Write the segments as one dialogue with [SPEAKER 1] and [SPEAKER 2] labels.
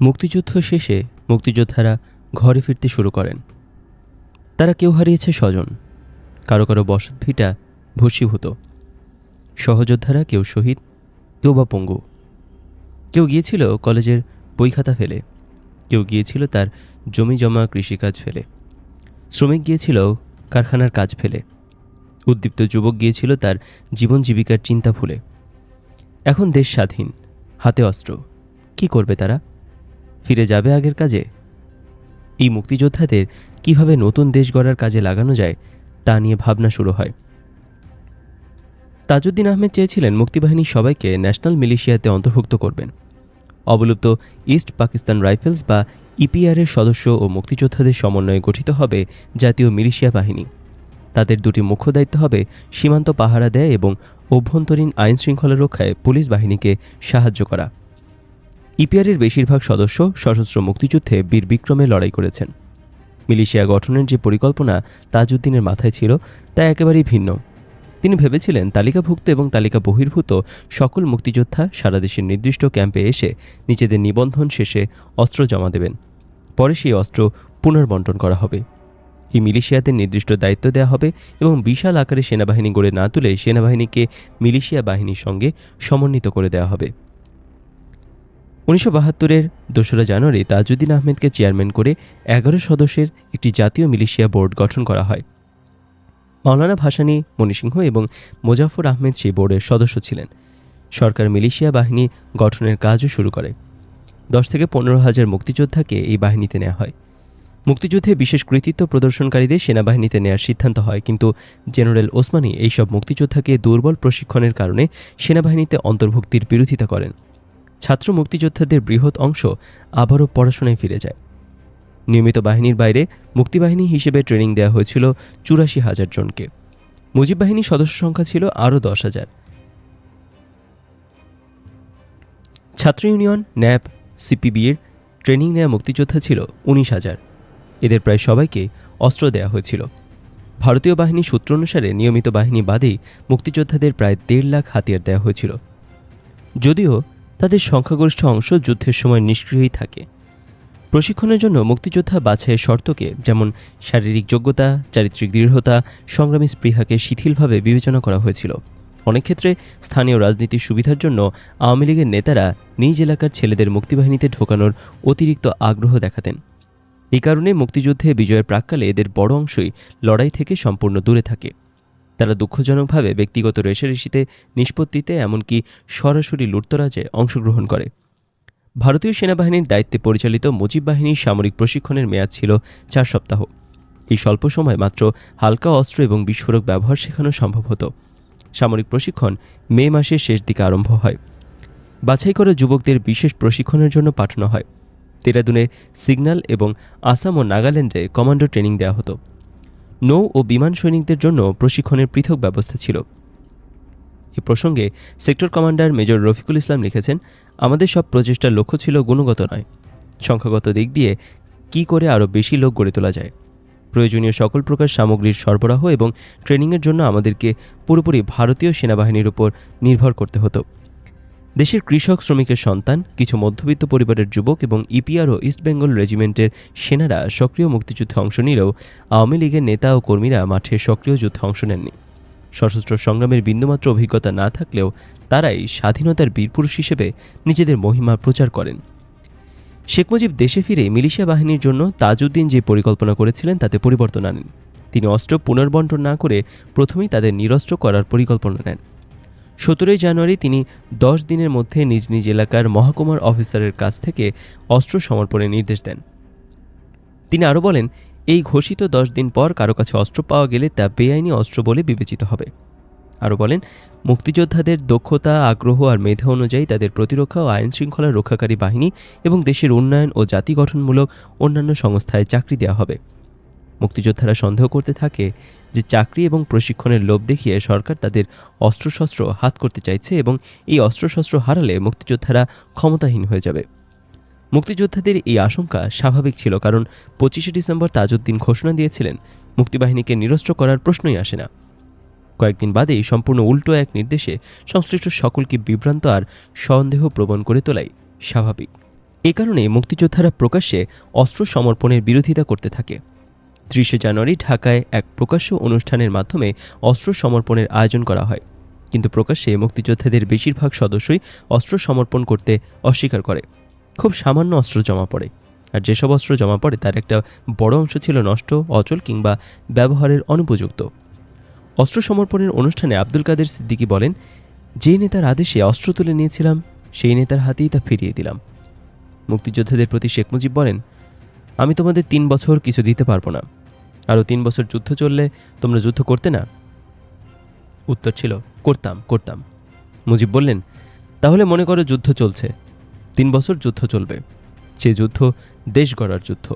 [SPEAKER 1] মুক্তিযুদ্ধ শেষে মুক্তিযোদ্ধারা ঘরে ফিরতে শুরু করেন। তারা কেউ হারিয়েছে স্বজন, কারও কারও বসত ভিটা ভস্মীভূত। সহযোদ্ধারা কেউ শহীদ, কেউ বা পঙ্গু। কেউ গিয়েছিল কলেজের বই খাতা ফেলে, কেউ গিয়েছিল তার জমি জমা কৃষিকাজ ফেলে। শ্রমিক গিয়েছিল কারখানার কাজ ফেলে। উদ্দীপ্ত যুবক গিয়েছিল তার জীবন জীবিকার চিন্তা ভুলে। এখন দেশ স্বাধীন, হাতে অস্ত্র। কি করবে তারা? ফিরে যাবে আগের কাজে? এই মুক্তিযোদ্ধাদের কীভাবে নতুন দেশ গড়ার কাজে লাগানো যায়, তা নিয়ে ভাবনা শুরু হয়। তাজউদ্দিন আহমেদ চেয়েছিলেন মুক্তিবাহিনীর সবাইকে ন্যাশনাল মিলিশিয়াতে অন্তর্ভুক্ত করবেন। অবলুপ্ত ইস্ট পাকিস্তান রাইফেলস বা ইপিআরের সদস্য ও মুক্তিযোদ্ধাদের সমন্বয়ে গঠিত হবে জাতীয় মিলিশিয়া বাহিনী। তাদের দুটি মুখ্য দায়িত্ব হবে সীমান্ত পাহারা দেয় এবং অভ্যন্তরীণ আইন শৃঙ্খলা রক্ষায় পুলিশ বাহিনীকে সাহায্য করা। ইপিআরের বেশিরভাগ সদস্য সশস্ত্র মুক্তিযুদ্ধে বীর বিক্রমে লড়াই করেছেন। মিলিশিয়া গঠনের যে পরিকল্পনা তাজউদ্দিনের মাথায় ছিল, তা একেবারেই ভিন্ন। তিনি ভেবেছিলেন তালিকাভুক্ত এবং তালিকা বহির্ভূত সকল মুক্তিযোদ্ধা সারা দেশের নির্দিষ্ট ক্যাম্পে এসে নিজেদের নিবন্ধন শেষে অস্ত্র জমা দেবেন। পরে সেই অস্ত্র পুনর্বন্টন করা হবে। এই মিলিশিয়াদের নির্দিষ্ট দায়িত্ব দেওয়া হবে এবং বিশাল আকারে সেনাবাহিনী গড়ে না তুলে সেনাবাহিনীকে মিলিশিয়া বাহিনীর সঙ্গে সমন্বিত করে দেওয়া হবে। উনিশশো বাহাত্তরের দোসরা জানুয়ারি তাজউদ্দিন আহমেদকে চেয়ারম্যান করে এগারো সদস্যের একটি জাতীয় মিলিশিয়া বোর্ড গঠন করা হয়। মাওলানা ভাসানী, মণিসিংহ এবং মোজাফর আহমেদ সেই বোর্ডের সদস্য ছিলেন। সরকার মিলিশিয়া বাহিনী গঠনের কাজও শুরু করে। দশ থেকে পনেরো হাজার মুক্তিযোদ্ধাকে এই বাহিনীতে নেওয়া হয়। মুক্তিযুদ্ধে বিশেষ কৃতিত্ব প্রদর্শনকারীদের সেনাবাহিনীতে নেওয়ার সিদ্ধান্ত হয়, কিন্তু জেনারেল ওসমানী এইসব মুক্তিযোদ্ধাকে দুর্বল প্রশিক্ষণের কারণে সেনাবাহিনীতে অন্তর্ভুক্তির বিরোধিতা করেন। ছাত্র মুক্তিযোদ্ধাদের বৃহৎ অংশ আবারও পড়াশোনায় ফিরে যায়। নিয়মিত বাহিনীর বাইরে মুক্তিবাহিনী হিসেবে ট্রেনিং দেওয়া হয়েছিল চুরাশি হাজার জনকে। মুজিব বাহিনীর সদস্য সংখ্যা ছিল আরও দশ হাজার। ছাত্র ইউনিয়ন, ন্যাপ সিপিবির ট্রেনিং নেওয়া মুক্তিযোদ্ধা ছিল উনিশ হাজার। এদের প্রায় সবাইকে অস্ত্র দেওয়া হয়েছিল। ভারতীয় বাহিনী সূত্র অনুসারে নিয়মিত বাহিনী বাদেই মুক্তিযোদ্ধাদের প্রায় দেড় লাখ হাতিয়ার দেওয়া হয়েছিল। যদিও তাদের সংখ্যাগরিষ্ঠ অংশ যুদ্ধের সময় নিষ্ক্রিয়ই থাকে। প্রশিক্ষণের জন্য মুক্তিযোদ্ধা বাছাইয়ের শর্তকে যেমন শারীরিক যোগ্যতা, চারিত্রিক দৃঢ়তা, সংগ্রামী স্পৃহাকে শিথিলভাবে বিবেচনা করা হয়েছিল। অনেক ক্ষেত্রে স্থানীয় রাজনীতির সুবিধার জন্য আওয়ামী লীগের নেতারা নিজ এলাকার ছেলেদের মুক্তিবাহিনীতে ঢোকানোর অতিরিক্ত আগ্রহ দেখাতেন। এই কারণে মুক্তিযুদ্ধে বিজয়ের প্রাককালে এদের বড় অংশই লড়াই থেকে সম্পূর্ণ দূরে থাকে। তারা দুঃখজনকভাবে ব্যক্তিগত রেশারেশিতে নিষ্পত্তিতে, এমনকি সরাসরি লুটতরাজে অংশগ্রহণ করে। ভারতীয় সেনাবাহিনীর দায়িত্বে পরিচালিত মুজিব বাহিনীর সামরিক প্রশিক্ষণের মেয়াদ ছিল চার সপ্তাহ। এই স্বল্প সময় মাত্র হালকা অস্ত্র এবং বিস্ফোরক ব্যবহার শেখানো সম্ভব হতো। সামরিক প্রশিক্ষণ মে মাসের শেষ দিকে আরম্ভ হয়। বাছাই করা যুবকদের বিশেষ প্রশিক্ষণের জন্য পাঠানো হয়। দেরাদুনে সিগন্যাল এবং আসাম ও নাগাল্যান্ডে কমান্ডো ট্রেনিং দেওয়া হতো। নৌ ও বিমান সৈনিকদের জন্য প্রশিক্ষণের পৃথক ব্যবস্থা ছিল। এ প্রসঙ্গে sector commander major Rafiqul Islam লিখেছেন, আমাদের সব প্রচেষ্টার লক্ষ্য ছিল গুণগত নয়। সংখ্যাগত দিক দিয়ে কি করে আরও বেশি লোক গড়ে তোলা যায়? প্রয়োজনীয় সকল প্রকার সামগ্রীর সরবরাহ এবং ট্রেনিংয়ের জন্য আমাদেরকে পুরোপুরি ভারতীয় সেনাবাহিনীর উপর নির্ভর করতে হতো। দেশের কৃষক, শ্রমিকের সন্তান, কিছু মধ্যবিত্ত পরিবারের যুবক এবং ইপিআর ও ইস্টবেঙ্গল রেজিমেন্টের সেনারা সক্রিয় মুক্তিযুদ্ধে অংশ নিলেও আওয়ামী লীগের নেতা ও কর্মীরা মাঠে সক্রিয় যুদ্ধে অংশ নেননি। সশস্ত্র সংগ্রামের বিন্দুমাত্র অভিজ্ঞতা না থাকলেও তারাই স্বাধীনতার বীরপুরুষ হিসেবে নিজেদের মহিমা প্রচার করেন। শেখ মুজিব দেশে ফিরে মিলিশিয়া বাহিনীর জন্য তাজউদ্দিন যে পরিকল্পনা করেছিলেন তাতে পরিবর্তন আনেন। তিনি অস্ত্র পুনর্বন্টন না করে প্রথমেই তাদের নিরস্ত্র করার পরিকল্পনা নেন। সতেরোই জানুয়ারি তিনি দশ দিনের মধ্যে নিজ নিজ এলাকার মহকুমার অফিসারের কাছ থেকে অস্ত্র সমর্পণের নির্দেশ দেন। তিনি আরও বলেন, এই ঘোষিত দশ দিন পর কারও কাছে অস্ত্র পাওয়া গেলে তা বেআইনি অস্ত্র বলে বিবেচিত হবে। আরও বলেন, মুক্তিযোদ্ধাদের দক্ষতা, আগ্রহ আর মেধা অনুযায়ী তাদের প্রতিরক্ষা ও আইন শৃঙ্খলা রক্ষাকারী বাহিনী এবং দেশের উন্নয়ন ও জাতি গঠনমূলক অন্যান্য সংস্থায় চাকরি দেওয়া হবে। মুক্তিযোদ্ধারা সন্দেহ করতে থাকে যে চাকরি এবং প্রশিক্ষণের লোভ দেখিয়ে সরকার তাদের অস্ত্রশস্ত্র হাত করতে চাইছে এবং এই অস্ত্রশস্ত্র হারালে মুক্তিযোদ্ধারা ক্ষমতাহীন হয়ে যাবে। মুক্তিযোদ্ধাদের এই আশঙ্কা স্বাভাবিক ছিল কারণ পঁচিশে ডিসেম্বর তাজউদ্দিন ঘোষণা দিয়েছিলেন, মুক্তিবাহিনীকে নিরস্ত্র করার প্রশ্নই আসে না। কয়েকদিন বাদেই সম্পূর্ণ উল্টো এক নির্দেশে সংশ্লিষ্ট সকলকে বিভ্রান্ত আর সন্দেহ প্রবণ করে তোলাই স্বাভাবিক। এ কারণে মুক্তিযোদ্ধারা প্রকাশ্যে অস্ত্র সমর্পণের বিরোধিতা করতে থাকে। ত্রিশে জানুয়ারি ঢাকায় এক প্রকাশ্য অনুষ্ঠানের মাধ্যমে অস্ত্র সমর্পণের আয়োজন করা হয়। কিন্তু প্রকাশ্যে মুক্তিযোদ্ধাদের বেশিরভাগ সদস্যই অস্ত্র সমর্পণ করতে অস্বীকার করে। খুব সামান্য অস্ত্র জমা পড়ে। আর যেসব অস্ত্র জমা পড়ে তার একটা বড় অংশ ছিল নষ্ট, অচল কিংবা ব্যবহারের অনুপযুক্ত। অস্ত্র সমর্পণের অনুষ্ঠানে আব্দুল কাদের সিদ্দিকী বলেন, যে নেতার আদেশে অস্ত্র তুলে নিয়েছিলাম, সেই নেতার হাতেই তা ফিরিয়ে দিলাম। মুক্তিযোদ্ধাদের প্রতি শেখ মুজিব বলেন, আমি তোমাদের তিন বছর কিছু দিতে পারব না। আরও তিন বছর যুদ্ধ চললে তোমরা যুদ্ধ করতে না? উত্তর ছিল, করতাম করতাম। মুজিব বললেন, তাহলে মনে করো যুদ্ধ চলছে। তিন বছর যুদ্ধ চলবে। সে যুদ্ধ দেশ গড়ার যুদ্ধ।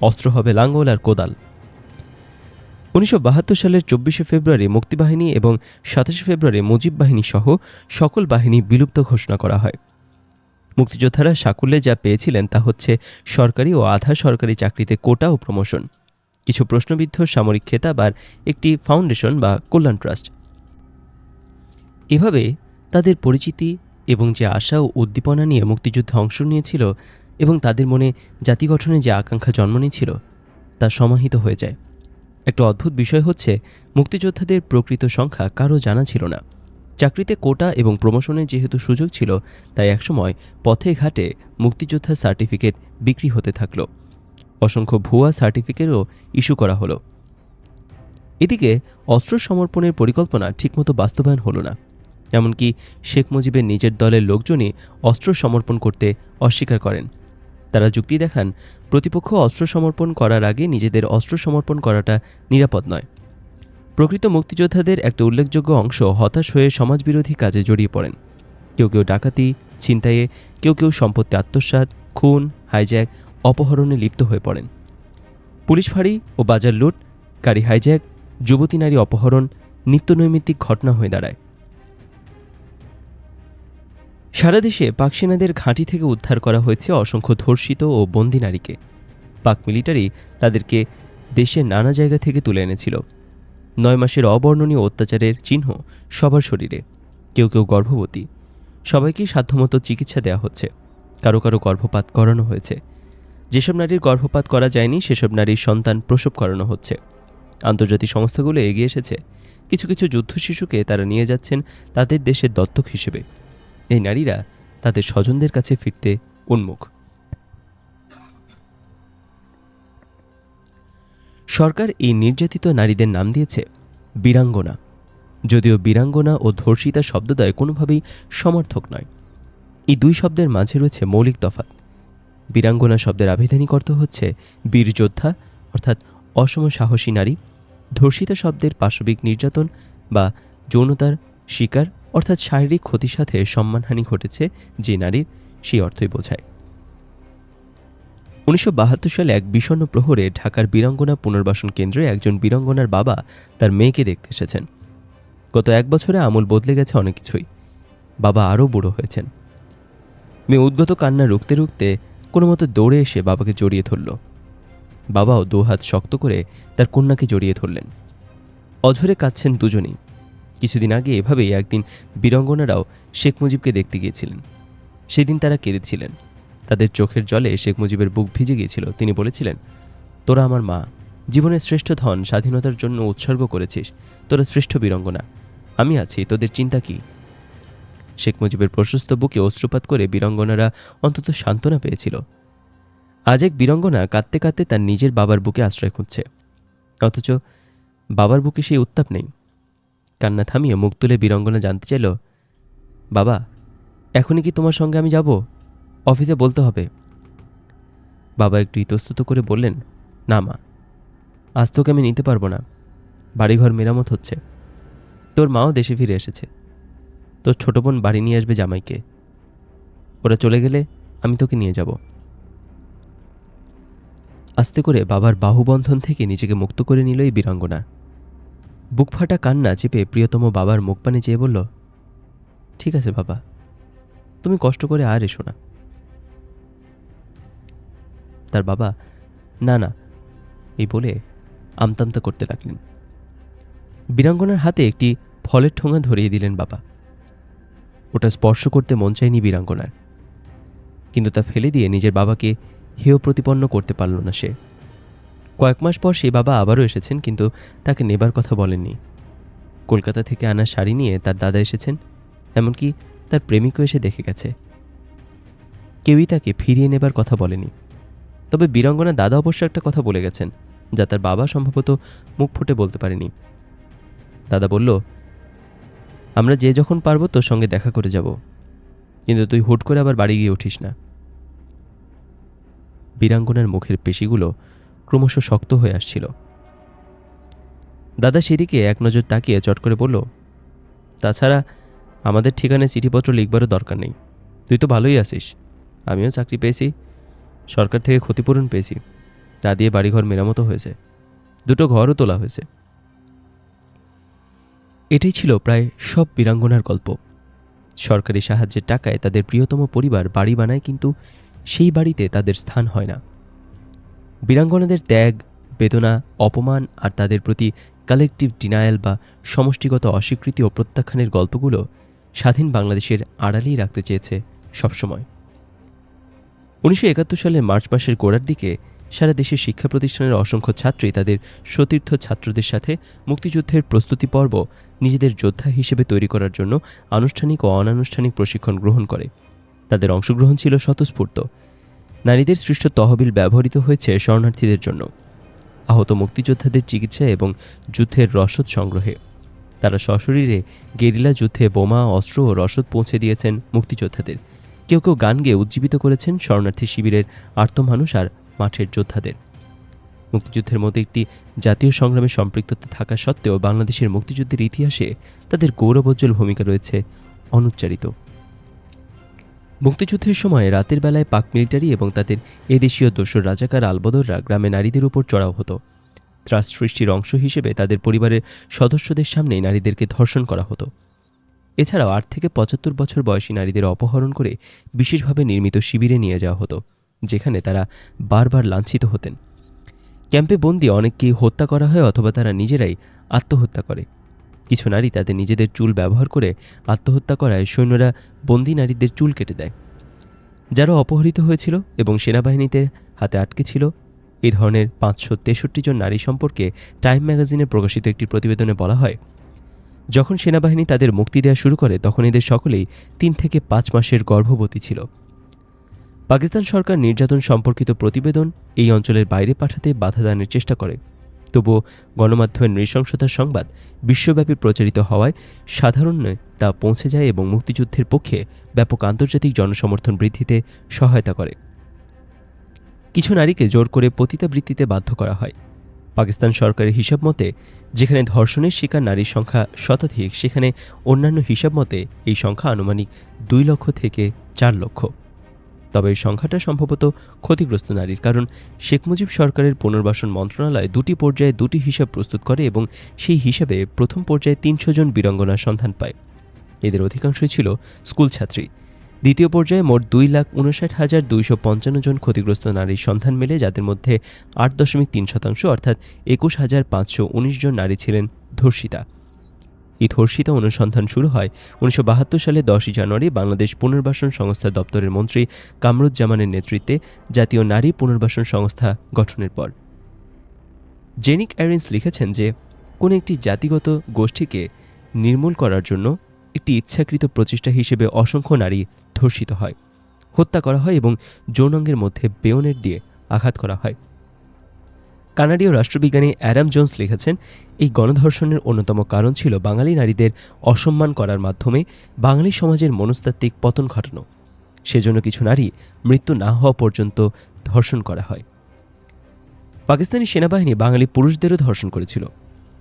[SPEAKER 1] অস্ত্র হবে লাঙ্গল আর কোদাল। উনিশশো বাহাত্তর সালের চব্বিশে ফেব্রুয়ারি মুক্তিবাহিনী এবং সাতাশে ফেব্রুয়ারি মুজিব বাহিনী সহ সকল বাহিনী বিলুপ্ত ঘোষণা করা হয়। মুক্তিযোদ্ধারা সাকুল্যে যা পেয়েছিলেন তা হচ্ছে সরকারি ও আধা সরকারি চাকরিতে কোটা ও প্রমোশন। কিছু প্রশ্নবিদ্ধ সামরিক খেতাব আর একটি ফাউন্ডেশন বা কল্যাণ ট্রাস্ট। এভাবে তাদের পরিচিতি এবং যে আশা ও উদ্দীপনা নিয়ে মুক্তিযুদ্ধে অংশ নিয়েছিল এবং তাদের মনে জাতি গঠনে যে আকাঙ্ক্ষা জন্ম নিয়েছিল, তা সমাহিত হয়ে যায়। একটা অদ্ভুত বিষয় হচ্ছে, মুক্তিযোদ্ধাদের প্রকৃত সংখ্যা কারও জানা ছিল না। চাকরিতে কোটা এবং প্রমোশনের যেহেতু সুযোগ ছিল, তাই একসময় পথে ঘাটে মুক্তিযোদ্ধা সার্টিফিকেট বিক্রি হতে থাকল। অসংখ্য ভুয়া সার্টিফিকেটও ইস্যু করা হলো। এদিকে অস্ত্র সমর্পণের পরিকল্পনা ঠিকমতো বাস্তবায়ন হলো না। এমনকি শেখ মুজিবের নিজের দলের লোকজনই অস্ত্র সমর্পণ করতে অস্বীকার করেন। তারা যুক্তি দেখান, প্রতিপক্ষ অস্ত্র সমর্পণ করার আগে নিজেদের অস্ত্র সমর্পণ করাটা নিরাপদ নয়। প্রকৃত মুক্তিযোদ্ধাদের একটা উল্লেখযোগ্য অংশ হতাশ হয়ে সমাজবিরোধী কাজে জড়িয়ে পড়েন। কেউ কেউ ডাকাতি, ছিনতাইয়ে, কেউ কেউ সম্পত্তি আত্মসাৎ, খুন, হাইজ্যাক অপহরণে লিপ্ত হয়ে পড়েন। পুলিশ ফাঁড়ি ও বাজার লুট, গাড়ি হাইজ্যাক যুবতী নারী অপহরণ, নিত্যনৈমিত্তিক ঘটনা হয়ে দাঁড়ায়। সারা দেশে পাক সেনাদের ঘাঁটি থেকে উদ্ধার করা হয়েছে অসংখ্য ধর্ষিত ও বন্দি নারীকে। পাক মিলিটারি তাদেরকে দেশের নানা জায়গা থেকে তুলে এনেছিল। নয় মাসের অবর্ণনীয় অত্যাচারের চিহ্ন সবার শরীরে। কেউ কেউ গর্ভবতী। সবাইকেই সাধ্যমতো চিকিৎসা দেওয়া হচ্ছে। কারও কারও গর্ভপাত করানো হয়েছে। যেসব নারীর গর্ভপাত করা যায়নি, সেসব নারীর সন্তান প্রসব করানো হচ্ছে। আন্তর্জাতিক সংস্থাগুলো এগিয়ে এসেছে। কিছু কিছু যুদ্ধ শিশুকে তারা নিয়ে যাচ্ছেন তাদের দেশের দত্তক হিসেবে। এই নারীরা তাদের স্বজনদের কাছে ফিরতে উন্মুখ। সরকার এই নির্যাতিত নারীদের নাম দিয়েছে বীরাঙ্গনা। যদিও বীরাঙ্গনা ও ধর্ষিতা শব্দদ্বয় কোনোভাবেই সমর্থক নয়। এই দুই শব্দের মাঝে রয়েছে মৌলিক তফাৎ। বীরাঙ্গনা শব্দের আবিধানিক অর্থ হচ্ছে বীর যোদ্ধা অর্থাৎ অসম সাহসী নারী, ধর্ষিতা শব্দের পাশবিক নির্যাতন বা যৌনতার শিকার, অর্থাৎ শারীরিক ক্ষতির সাথে সম্মানহানি ঘটেছে যে নারীর, সেই অর্থই বোঝায়। উনিশশো বাহাত্তর সালে এক বিষণ্ণ প্রহরে ঢাকার বীরাঙ্গনা পুনর্বাসন কেন্দ্রে একজন বীরাঙ্গনার বাবা তার মেয়েকে দেখতে এসেছেন। গত এক বছরে আমল বদলে গেছে অনেক কিছুই। বাবা আরও বুড়ো হয়েছেন। মেয়ে উদ্গত কান্না রুখতে রুখতে কোনো মতো দৌড়ে এসে বাবাকে জড়িয়ে ধরল। বাবাও দু হাত শক্ত করে তার কন্যাকে জড়িয়ে ধরলেন। অঝরে কাঁদছেন দুজনেই। কিছুদিন আগে এভাবেই একদিন বীরঙ্গনারাও শেখ মুজিবকে দেখতে গিয়েছিলেন। সেদিন তারা কেঁদেছিলেন। তাদের চোখের জলে শেখ মুজিবের বুক ভিজে গিয়েছিল। তিনি বলেছিলেন, তোরা আমার মা। জীবনের শ্রেষ্ঠ ধন স্বাধীনতার জন্য উৎসর্গ করেছিস। তোরা শ্রেষ্ঠ বীরঙ্গনা। আমি আছি। তোদের চিন্তা কি? শেখ মুজিবের প্রশস্ত বুকে অশ্রুপাত করে বীরঙ্গনারা অন্তত সান্ত্বনা পেয়েছিল। আজ এক বীরঙ্গনা কাঁদতে কাঁদতে তার নিজের বাবার বুকে আশ্রয় খুঁজছে। অথচ বাবার বুকে সেই উত্তাপ নেই। কান্না থামিয়ে মুখ তুলে বীরঙ্গনা জানতে চাইল, বাবা, এখনই কি তোমার সঙ্গে আমি যাব? অফিসে বলতে হবে। বাবা একটু ইতস্তত করে বললেন, না মা, আজ তোকে আমি নিতে পারব না। বাড়িঘর মেরামত হচ্ছে। তোর মাও দেশে ফিরে এসেছে। তোর ছোট বোন বাড়ি নিয়ে আসবে জামাইকে। ওরা চলে গেলে আমি তোকে নিয়ে যাব। আস্তে করে বাবার বাহুবন্ধন থেকে নিজেকে মুক্ত করে নিল এই বীরাঙ্গনা। বুক ফাটা কান্না চেপে প্রিয়তম বাবার মুখ পানে চেয়ে বলল, ঠিক আছে বাবা, তুমি কষ্ট করে আর এসো না। তার বাবা, না না। এই বলে আমতামতা করতে লাগলেন। বীরাঙ্গনার হাতে একটি ফলের ঠোঙা ধরিয়ে দিলেন বাবা। ওটা স্পর্শ করতে মন চায়নি বীরাঙ্গনার কিন্তু তা ফেলে দিয়ে নিজের বাবাকে হেয় প্রতিপন্ন করতে পারল না সে। কয়েক মাস পর সেই বাবা আবারও এসেছেন, কিন্তু তাকে নেবার কথা বলেননি। কলকাতা থেকে আনা শাড়ি নিয়ে তার দাদা এসেছেন, এমনকি তার প্রেমিকও এসে দেখে গেছে। কেউই তাকে ফিরিয়ে নেবার কথা বলেনি। তবে বীরাঙ্গনা দাদা অবশ্য একটা কথা বলে গেছেন, যা তার বাবা সম্ভবত মুখ ফুটে বলতে পারেনি। দাদা বলল আমরা যে যখন পারব তোর সঙ্গে দেখা করে যাব। কিন্তু তুই হুট করে আবার বাড়ি গিয়ে উঠিস না। বীরাঙ্গনার মুখের পেশিগুলো ক্রমশ শক্ত হয়ে আসছিল। দাদা সেদিকে এক নজর তাকিয়ে চট করে বলল, তাছাড়া আমাদের ঠিকানায় চিঠিপত্র লিখবারও দরকার নেই। তুই তো ভালোই আসিস আমিও চাকরি পেয়েছি। সরকার থেকে ক্ষতিপূরণ পেয়েছি। তা দিয়ে বাড়িঘর মেরামতো হয়েছে। দুটো ঘরও তোলা হয়েছে। এটাই ছিল প্রায় সব বীরাঙ্গনার গল্প। সরকারি সাহায্যের টাকায় তাদের প্রিয়তম পরিবার বাড়ি বানায় কিন্তু সেই বাড়িতে তাদের স্থান হয় না। বীরাঙ্গনাদের ত্যাগ, বেদনা, অপমান আর তাদের প্রতি কালেকটিভ ডিনায়াল বা সমষ্টিগত অস্বীকৃতি ও প্রত্যাখ্যানের গল্পগুলো স্বাধীন বাংলাদেশের আড়ালেই রাখতে চেয়েছে সবসময়। উনিশশো একাত্তর সালের মার্চ মাসের গোড়ার দিকে সারা দেশের শিক্ষা প্রতিষ্ঠানের অসংখ্য ছাত্রী তাদের সতীর্থ ছাত্রদের সাথে মুক্তিযুদ্ধের প্রস্তুতি পর্ব নিজেদের যোদ্ধা হিসেবে তৈরি করার জন্য আনুষ্ঠানিক ও অনানুষ্ঠানিক প্রশিক্ষণ গ্রহণ করে। তাদের অংশগ্রহণ ছিল স্বতঃস্ফূর্ত। নারীদের সৃষ্ট তহবিল ব্যবহৃত হয়েছে শরণার্থীদের জন্য। আহত মুক্তিযোদ্ধাদের চিকিৎসা এবং যুদ্ধের রসদ সংগ্রহে। তারা সশরীরে গেরিলা যুদ্ধে বোমা, অস্ত্র ও রসদ পৌঁছে দিয়েছেন মুক্তিযোদ্ধাদের। কেউ কেউ গান গেয়ে উজ্জীবিত করেছেন শরণার্থী শিবিরের আর্তমানুষ আর মাঠের যোদ্ধাদের। মুক্তিযুদ্ধের মধ্যে একটি জাতীয় সংগ্রামে সম্পৃক্ততা থাকা সত্ত্বেও বাংলাদেশের মুক্তিযুদ্ধের ইতিহাসে তাদের গৌরবোজ্জ্বল ভূমিকা রয়েছে অনুচ্চারিত। মুক্তিযুদ্ধের সময় রাতের বেলায় পাক মিলিটারি এবং তাদের এদেশীয় দোসর রাজাকার আলবদররা গ্রামে নারীদের উপর চড়াও হতো। ত্রাস সৃষ্টির অংশ হিসেবে তাদের পরিবারের সদস্যদের সামনেই নারীদেরকে ধর্ষণ করা হতো। এছাড়াও আট থেকে পঁচাত্তর বছর বয়সী নারীদের অপহরণ করে বিশেষভাবে নির্মিত শিবিরে নিয়ে যাওয়া হতো। যেখানে তারা বারবার লাঞ্ছিত হতেন। ক্যাম্পে বন্দি অনেককেই হত্যা করা হয় অথবা তারা নিজেরাই আত্মহত্যা করে। কিছু নারী তাদের নিজেদের চুল ব্যবহার করে আত্মহত্যা করায় সৈন্যরা বন্দি নারীদের চুল কেটে দেয়। যারা অপহৃত হয়েছিল এবং সেনাবাহিনীতে হাতে আটকে ছিল এই ধরনের পাঁচশো তেষট্টি জন নারী সম্পর্কে টাইম ম্যাগাজিনে প্রকাশিত একটি প্রতিবেদনে বলা হয়, যখন সেনাবাহিনী তাদের মুক্তি দেওয়া শুরু করে, তখন এদের সকলেই তিন থেকে পাঁচ মাসের গর্ভবতী ছিল। পাকিস্তান সরকার নির্যাতন সম্পর্কিত প্রতিবেদন এই অঞ্চলের বাইরে পাঠাতে বাধা দানের চেষ্টা করে। তবুও গণমাধ্যমের নৃশংসতার সংবাদ বিশ্বব্যাপী প্রচারিত হওয়ায় সাধারণে তা পৌঁছে যায় এবং মুক্তিযুদ্ধের পক্ষে ব্যাপক আন্তর্জাতিক জনসমর্থন বৃদ্ধিতে সহায়তা করে। কিছু নারীকে জোর করে পতিতাবৃত্তিতে বাধ্য করা হয়। পাকিস্তান সরকারের হিসাব মতে, যেখানে ধর্ষণের শিকার নারীর সংখ্যা শতাধিক, সেখানে অন্যান্য হিসাব মতে এই সংখ্যা আনুমানিক দুই লক্ষ থেকে চার লক্ষ। তবে এই সংখ্যাটা সম্ভবত ক্ষতিগ্রস্ত নারীর, কারণ শেখ মুজিব সরকারের পুনর্বাসন মন্ত্রণালয় দুটি পর্যায়ে দুটি হিসাব প্রস্তুত করে এবং সেই হিসাবে প্রথম পর্যায়ে তিনশো জন বীরাঙ্গনার সন্ধান পায়। এদের অধিকাংশই ছিল স্কুল ছাত্রী। দ্বিতীয় পর্যায়ে মোট দুই লাখ উনষাট হাজার দুইশো পঞ্চান্ন জন ক্ষতিগ্রস্ত নারীর সন্ধান মেলে, যাদের মধ্যে আট দশমিক তিন শতাংশ, অর্থাৎ একুশ হাজার পাঁচশো উনিশ জন নারী ছিলেন ধর্ষিতা। এই ধর্ষিতা অনুসন্ধান শুরু হয় উনিশশো বাহাত্তর সালে দশই জানুয়ারি বাংলাদেশ পুনর্বাসন সংস্থা দপ্তরের মন্ত্রী কামরুজ্জামানের নেতৃত্বে জাতীয় নারী পুনর্বাসন সংস্থা গঠনের পর। জেনিক অ্যারেন্স লিখেছেন যে, কোনো একটি জাতিগত গোষ্ঠীকে নির্মূল করার জন্য একটি ইচ্ছাকৃত প্রচেষ্টা হিসেবে অসংখ্য নারী ধর্ষিত হয়, হত্যা করা হয় এবং যৌনাঙ্গের মধ্যে বেয়নের দিয়ে আঘাত করা হয়। কানাডীয় রাষ্ট্রবিজ্ঞানী অ্যাডাম জোন্স লিখেছেন, এই গণধর্ষণের অন্যতম কারণ ছিল বাঙালি নারীদের অসম্মান করার মাধ্যমে বাঙালি সমাজের মনস্তাত্ত্বিক পতন ঘটানো। সেজন্য কিছু নারী মৃত্যু না হওয়া পর্যন্ত ধর্ষণ করা হয়। পাকিস্তানি সেনাবাহিনী বাঙালি পুরুষদেরও ধর্ষণ করেছিল।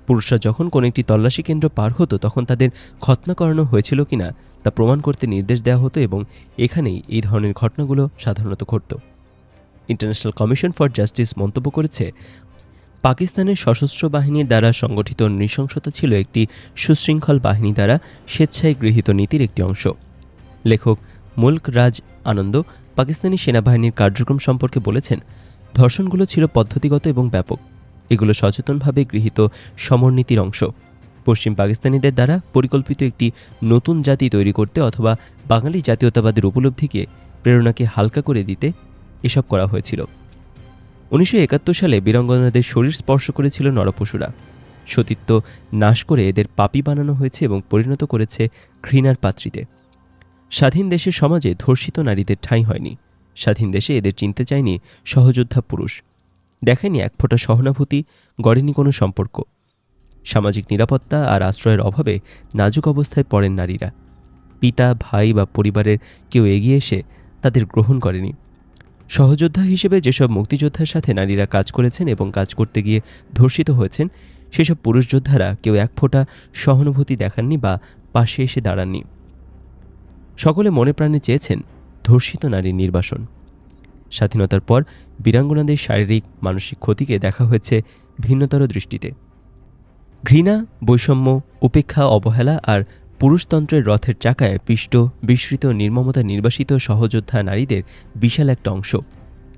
[SPEAKER 1] পুরুষরা যখন কোনো একটি তল্লাশি কেন্দ্র পার হতো, তখন তাদের খতনা করানো হয়েছিল কিনা তা প্রমাণ করতে নির্দেশ দেওয়া হতো এবং এখানেই এই ধরনের ঘটনাগুলো সাধারণত ঘটত। ইন্টারন্যাশনাল কমিশন ফর জাস্টিস মন্তব্য করেছে পাকিস্তানের সশস্ত্র বাহিনীর দ্বারা সংগঠিত নৃশংসতা ছিল একটি সুশৃঙ্খল বাহিনী দ্বারা স্বেচ্ছায় গৃহীত নীতির একটি অংশ। লেখক মুল্ক রাজ আনন্দ পাকিস্তানি সেনাবাহিনীর কার্যক্রম সম্পর্কে বলেছেন, ধর্ষণগুলো ছিল পদ্ধতিগত এবং ব্যাপক। এগুলো সচেতনভাবে গৃহীত সমরনীতির অংশ। পশ্চিম পাকিস্তানিদের দ্বারা পরিকল্পিত একটি নতুন জাতি তৈরি করতে অথবা বাঙালি জাতীয়তাবাদের উপলব্ধিকে প্রেরণাকে হালকা করে দিতে এসব করা হয়েছিল। উনিশশো একাত্তর সালে বীরাঙ্গনাদের শরীর স্পর্শ করেছিল নরপশুরা। সতীত্ব নাশ করে এদের পাপি বানানো হয়েছে এবং পরিণত করেছে ঘৃণার পাত্রীতে। স্বাধীন দেশের সমাজে ধর্ষিত নারীদের ঠাঁই হয়নি। স্বাধীন দেশে এদের চিনতে চায়নি সহযোদ্ধা পুরুষ। দেখেনি এক ফোঁটা সহানুভূতি, গড়েনি কোনো সম্পর্ক। সামাজিক নিরাপত্তা আর আশ্রয়ের অভাবে নাজুক অবস্থায় পড়েন নারীরা। পিতা, ভাই বা পরিবারের কেউ এগিয়ে এসে তাদের গ্রহণ করেনি। সহযোদ্ধা হিসেবে যেসব মুক্তিযোদ্ধার সাথে নারীরা কাজ করেছেন এবং কাজ করতে গিয়ে ধর্ষিত হয়েছেন, সেসব পুরুষ যোদ্ধারা কেউ এক ফোঁটা সহানুভূতি দেখাননি বা পাশে এসে দাঁড়াননি। সকলে মনে প্রাণে চেয়েছেন ধর্ষিত নারীর নির্বাসন। স্বাধীনতার পর বীরাঙ্গনাদের শারীরিক, মানসিক ক্ষতিকে দেখা হয়েছে ভিন্নতর দৃষ্টিতে। ঘৃণা, বৈষম্য, উপেক্ষা, অবহেলা আর পুরুষতন্ত্রের রথের চাকায় পিষ্ট, বিস্মৃত নির্মমতা নির্বাসিত সহযোদ্ধা নারীদের বিশাল একটা অংশ।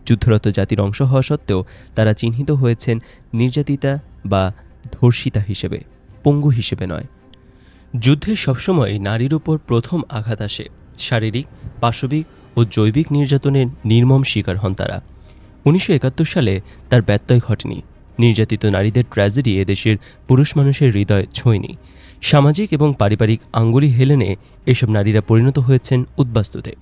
[SPEAKER 1] যুদ্ধরত জাতির অংশ হওয়া সত্ত্বেও তারা চিহ্নিত হয়েছেন নির্যাতিতা বা ধর্ষিতা হিসেবে, পঙ্গু হিসেবে নয়। যুদ্ধে সবসময় নারীর উপর প্রথম আঘাত আসে। শারীরিক, পাশবিক ও জৈবিক নির্যাতনের নির্মম শিকার হন তারা। উনিশশো একাত্তর সালে তার ব্যত্যয় ঘটেনি। নির্যাতিত নারীদের ট্র্যাজেডি এদেশের পুরুষ মানুষের হৃদয় ছোঁয়নি। সামাজিক এবং পারিবারিক আঙ্গুলি হেলেনে এসব নারীরা পরিণত হয়েছেন উদ্বাস্তুতে।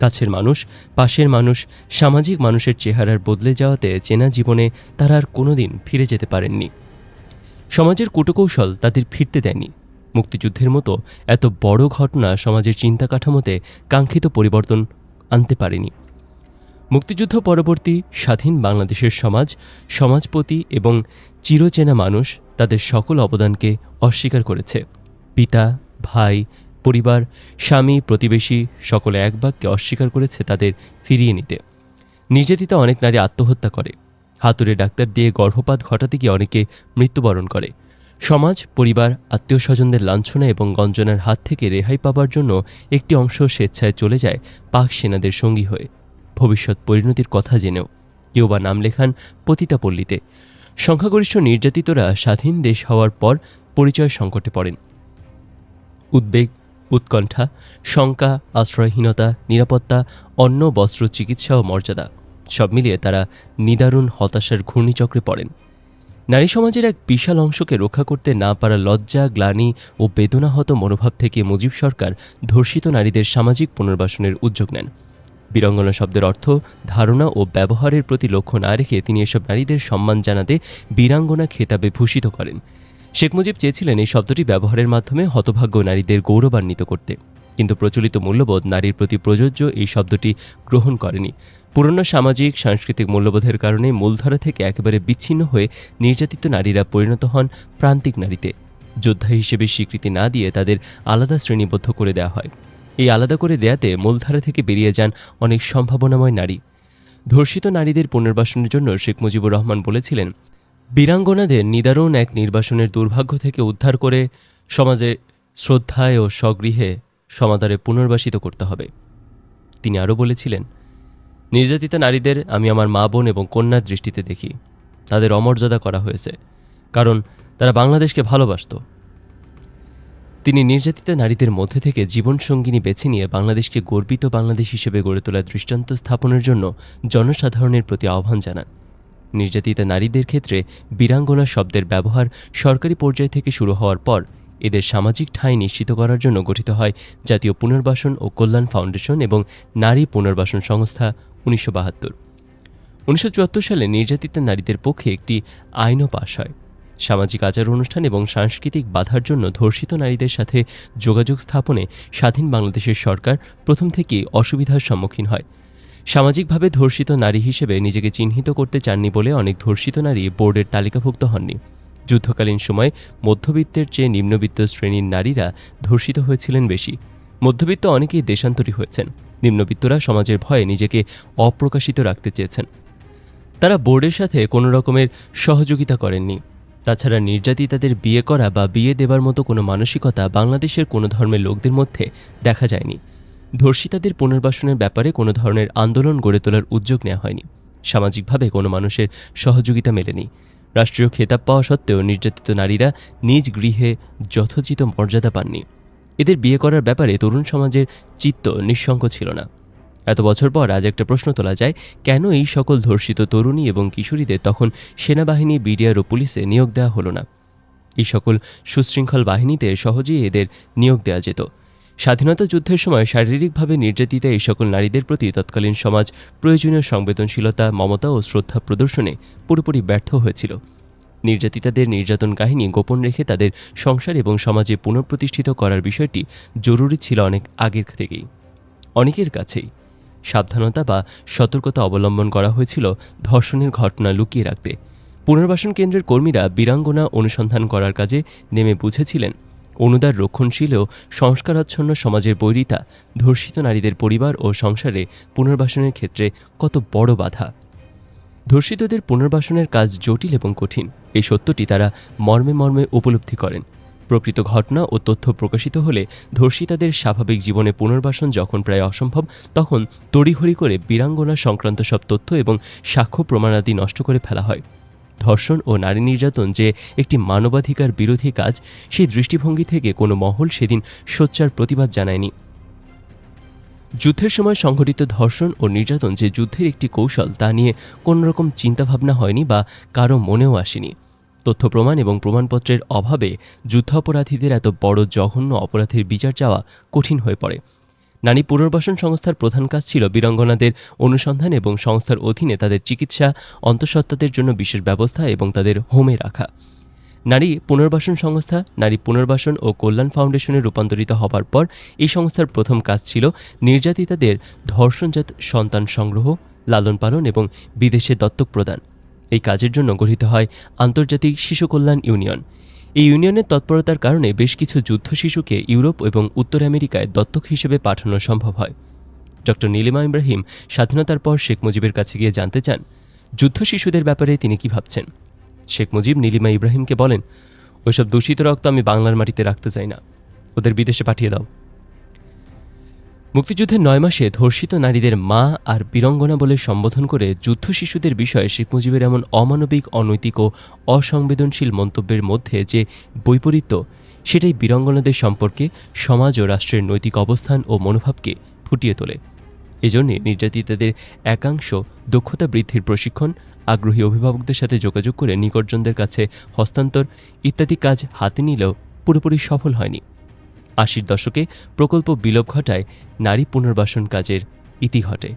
[SPEAKER 1] কাছের মানুষ, পাশের মানুষ, সামাজিক মানুষের চেহারার বদলে যাওয়াতে চেনা জীবনে তারা আর কোনোদিন ফিরে যেতে পারেননি। সমাজের কূটকৌশল তাদের ফিরতে দেয়নি। মুক্তিযুদ্ধের মতো এত বড় ঘটনা সমাজের চিন্তা কাঠামোতে কাঙ্ক্ষিত পরিবর্তন আনতে পারেনি। মুক্তিযুদ্ধ পরবর্তী স্বাধীন বাংলাদেশের সমাজ, সমাজপতি এবং চিরচেনা মানুষ তাদের সকল অবদানকে অস্বীকার করেছে। পিতা, ভাই, পরিবার, স্বামী, প্রতিবেশী সকলে এক বাক্যে অস্বীকার করেছে তাদের ফিরিয়ে নিতে। নির্যাতিতা অনেক নারী আত্মহত্যা করে। হাতুড়ে ডাক্তার দিয়ে গর্ভপাত ঘটাতে গিয়ে অনেকে মৃত্যুবরণ করে। সমাজ, পরিবার আত্মীয় স্বজনদের লাঞ্ছনা এবং গঞ্জনার হাত থেকে রেহাই পাবার জন্য একটি অংশ স্বেচ্ছায় চলে যায় পাক সেনাদের সঙ্গী হয়ে। ভবিষ্যৎ পরিণতির কথা জেনেও। কেউ বা নাম লেখান পতিতাপল্লীতে। সংখ্যাগরিষ্ঠ নির্যাতিতরা স্বাধীন দেশ হওয়ার পর পরিচয় সংকটে পড়েন। উদ্বেগ, উৎকণ্ঠা, শঙ্কা, আশ্রয়হীনতা, নিরাপত্তা, অন্ন, বস্ত্র, চিকিৎসা ও মর্যাদা সব মিলিয়ে তারা নিদারুণ হতাশার ঘূর্ণিচক্রে পড়েন। নারী সমাজের এক বিশাল অংশকে রক্ষা করতে না পারা লজ্জা, গ্লানি ও বেদনাহত মনোভাব থেকে মুজিব সরকার ধর্ষিত নারীদের সামাজিক পুনর্বাসনের উদ্যোগ নেন। বীরঙ্গনা শব্দের অর্থ ধারণা ও ব্যবহারের প্রতি লক্ষ্য না রেখে তিনি এসব নারীদের সম্মান জানাতে বীরাঙ্গনা খেতাবে ভূষিত করেন। শেখ মুজিব চেয়েছিলেন এই শব্দটি ব্যবহারের মাধ্যমে হতভাগ্য নারীদের গৌরবান্বিত করতে। কিন্তু প্রচলিত মূল্যবোধ নারীর প্রতি প্রযোজ্য এই শব্দটি গ্রহণ করেনি। পুরনো সামাজিক, সাংস্কৃতিক মূল্যবোধের কারণে মূলধারা থেকে একেবারে বিচ্ছিন্ন হয়ে নির্যাতিত নারীরা পরিণত হন প্রান্তিক নারীতে। যোদ্ধা হিসেবে স্বীকৃতি না দিয়ে তাদের আলাদা শ্রেণীবদ্ধ করে দেওয়া হয়। এই আলাদা করে দেয়াতে মূলধারা থেকে বেরিয়ে যান অনেক সম্ভাবনাময় নারী। ধর্ষিত নারীদের পুনর্বাসনের জন্য শেখ মুজিবুর রহমান বলেছিলেন, বীরাঙ্গনাদের নিদারুণ এক নির্বাসনের দুর্ভাগ্য থেকে উদ্ধার করে সমাজে শ্রদ্ধায় ও স্বগৃহে সমাদারে পুনর্বাসিত করতে হবে। তিনি আরও বলেছিলেন, নির্যাতিতা নারীদের আমি আমার মা বোন এবং কন্যার দৃষ্টিতে দেখি। তাদের অমর্যাদা করা হয়েছে, কারণ তারা বাংলাদেশকে ভালোবাসত। তিনি নির্যাতিতা নারীদের মধ্যে থেকে জীবনসঙ্গিনী বেছে নিয়ে বাংলাদেশকে গর্বিত বাংলাদেশ হিসেবে গড়ে তোলার দৃষ্টান্ত স্থাপনের জন্য জনসাধারণের প্রতি আহ্বান জানান। নির্যাতিতা নারীদের ক্ষেত্রে বীরাঙ্গনা শব্দের ব্যবহার সরকারি পর্যায় থেকে শুরু হওয়ার পর এদের সামাজিক ঠাঁই নিশ্চিত করার জন্য গঠিত হয় জাতীয় পুনর্বাসন ও কল্যাণ ফাউন্ডেশন এবং নারী পুনর্বাসন সংস্থা উনিশশো বাহাত্তর। উনিশশো সালে নির্যাতিতা নারীদের পক্ষে একটি আইনও পাশ হয়। সামাজিক আচার অনুষ্ঠান এবং সাংস্কৃতিক বাধার জন্য ধর্ষিত নারীদের সাথে যোগাযোগ স্থাপনে স্বাধীন বাংলাদেশের সরকার প্রথম থেকেই অসুবিধার সম্মুখীন হয়। সামাজিকভাবে ধর্ষিত নারী হিসেবে নিজেকে চিহ্নিত করতে চাননি বলে অনেক ধর্ষিত নারী বোর্ডের তালিকাভুক্ত হননি। যুদ্ধকালীন সময় মধ্যবিত্তের চেয়ে নিম্নবিত্ত শ্রেণির নারীরা ধর্ষিত হয়েছিলেন বেশি। মধ্যবিত্ত অনেকেই দেশান্তরী হয়েছেন। নিম্নবিত্তরা সমাজের ভয়ে নিজেকে অপ্রকাশিত রাখতে চেয়েছেন। তারা বোর্ডের সাথে কোনো রকমের সহযোগিতা করেননি। তাছাড়া নির্যাতিতাদের বিয়ে করা বা বিয়ে দেবার মতো কোনো মানসিকতা বাংলাদেশের কোনো ধর্মের লোকদের মধ্যে দেখা যায়নি। ধর্ষিতাদের পুনর্বাসনের ব্যাপারে কোনো ধরনের আন্দোলন গড়ে তোলার উদ্যোগ নেওয়া হয়নি। সামাজিকভাবে কোনো মানুষের সহযোগিতা মেলেনি। রাষ্ট্রীয় খেতাব পাওয়া সত্ত্বেও নির্যাতিত নারীরা নিজ গৃহে যথোচিত মর্যাদা পাননি। এদের বিয়ে করার ব্যাপারে তরুণ সমাজের চিত্ত নিঃসঙ্ক ছিল না। এত বছর পর আজ একটা প্রশ্ন তোলা যায়, কেন এই সকল ধর্ষিত তরুণী এবং কিশোরীদের তখন সেনাবাহিনী, বিডিআর ও পুলিশে নিয়োগ দেওয়া হলো না? এই সকল সুশৃঙ্খল বাহিনীতে সহজেই এদের নিয়োগ দেওয়া যেত। স্বাধীনতা যুদ্ধের সময় শারীরিকভাবে নির্যাতিতা এই সকল নারীদের প্রতি তৎকালীন সমাজ প্রয়োজনীয় সংবেদনশীলতা, মমতা ও শ্রদ্ধা প্রদর্শনে পুরোপুরি ব্যর্থ হয়েছিল। নির্যাতিতাদের নির্যাতন কাহিনী গোপন রেখে তাদের সংসার এবং সমাজে পুনঃপ্রতিষ্ঠিত করার বিষয়টি জরুরি ছিল অনেক আগের থেকেই। অনেকের কাছেই সাবধানতা বা সতর্কতা অবলম্বন করা হয়েছিল ধর্ষণের ঘটনা লুকিয়ে রাখতে। পুনর্বাসন কেন্দ্রের কর্মীরা বীরাঙ্গনা অনুসন্ধান করার কাজে নেমে বুঝেছিলেন। অনুদার রক্ষণশীল ও সংস্কারাচ্ছন্ন সমাজের বৈরিতা, ধর্ষিত নারীদের পরিবার ও সংসারে পুনর্বাসনের ক্ষেত্রে কত বড় বাধা। ধর্ষিতদের পুনর্বাসনের কাজ জটিল এবং কঠিন, এই সত্যটি তারা মর্মে মর্মে উপলব্ধি করেন। প্রকৃত ঘটনা ও তথ্য প্রকাশিত হলে ধর্ষিতাদের স্বাভাবিক জীবনে পুনর্বাসন যখন প্রায় অসম্ভব, তখন তড়িঘড়ি করে বীরাঙ্গনা সংক্রান্ত সব তথ্য এবং সাক্ষ্য প্রমাণাদি নষ্ট করে ফেলা হয়। ধর্ষণ ও নারী নির্যাতন যে একটি মানবাধিকার বিরোধী কাজ, সেই দৃষ্টিভঙ্গি থেকে কোনো মহল সেদিন সোচ্চার প্রতিবাদ জানায়নি। যুদ্ধের সময় সংঘটিত ধর্ষণ ও নির্যাতন যে যুদ্ধের একটি কৌশল, তা নিয়ে কোনোরকম চিন্তাভাবনা হয়নি বা কারও মনেও আসেনি। তথ্য প্রমাণ এবং প্রমাণপত্রের অভাবে যুদ্ধাপরাধীদের এত বড় জঘন্য অপরাধের বিচার চাওয়া কঠিন হয়ে পড়ে। নারী পুনর্বাসন সংস্থার প্রধান কাজ ছিল বীরাঙ্গনাদের অনুসন্ধান এবং সংস্থার অধীনে তাদের চিকিৎসা, অন্তঃসত্ত্বাদের জন্য বিশেষ ব্যবস্থা এবং তাদের হোমে রাখা। নারী পুনর্বাসন সংস্থা, নারী পুনর্বাসন ও কল্যাণ ফাউন্ডেশনে রূপান্তরিত হবার পর এই সংস্থার প্রথম কাজ ছিল নির্যাতিতাদের ধর্ষণজাত সন্তান সংগ্রহ, লালন পালন এবং বিদেশে দত্তক প্রদান। এই কাজের জন্য গঠিত হয় আন্তর্জাতিক শিশু কল্যাণ ইউনিয়ন। এই ইউনিয়নের তৎপরতার কারণে বেশ কিছু যুদ্ধ শিশুকে ইউরোপ এবং উত্তর আমেরিকায় দত্তক হিসেবে পাঠানো সম্ভব হয়। ডক্টর নীলিমা ইব্রাহিম স্বাধীনতার পর শেখ মুজিবের কাছে গিয়ে জানতে চান, যুদ্ধ শিশুদের ব্যাপারে তিনি কি ভাবছেন? শেখ মুজিব নীলিমা ইব্রাহিমকে বলেন, ওইসব দূষিত রক্ত আমি বাংলার মাটিতে রাখতে চাই না। ওদের বিদেশে পাঠিয়ে দাও। মুক্তিযুদ্ধের নয় মাসে ধর্ষিত নারীদের মা আর বীরঙ্গনা বলে সম্বোধন করে যুদ্ধ শিশুদের বিষয়ে শেখ মুজিবের এমন অমানবিক, অনৈতিক ও অসংবেদনশীল মন্তব্যের মধ্যে যে বৈপরীত্য, সেটাই বীরঙ্গনাদের সম্পর্কে সমাজ ও রাষ্ট্রের নৈতিক অবস্থান ও মনোভাবকে ফুটিয়ে তোলে। এজন্যে নির্যাতিতাদের একাংশ দক্ষতা বৃদ্ধির প্রশিক্ষণ, আগ্রহী অভিভাবকদের সাথে যোগাযোগ করে নিকটজনদের কাছে হস্তান্তর ইত্যাদি কাজ হাতে নিলেও পুরোপুরি সফল হয়নি। আশির দশকে প্রকল্প বিলোপ ঘটায় নারী পুনর্বাসন কাজের ইতি ঘটে।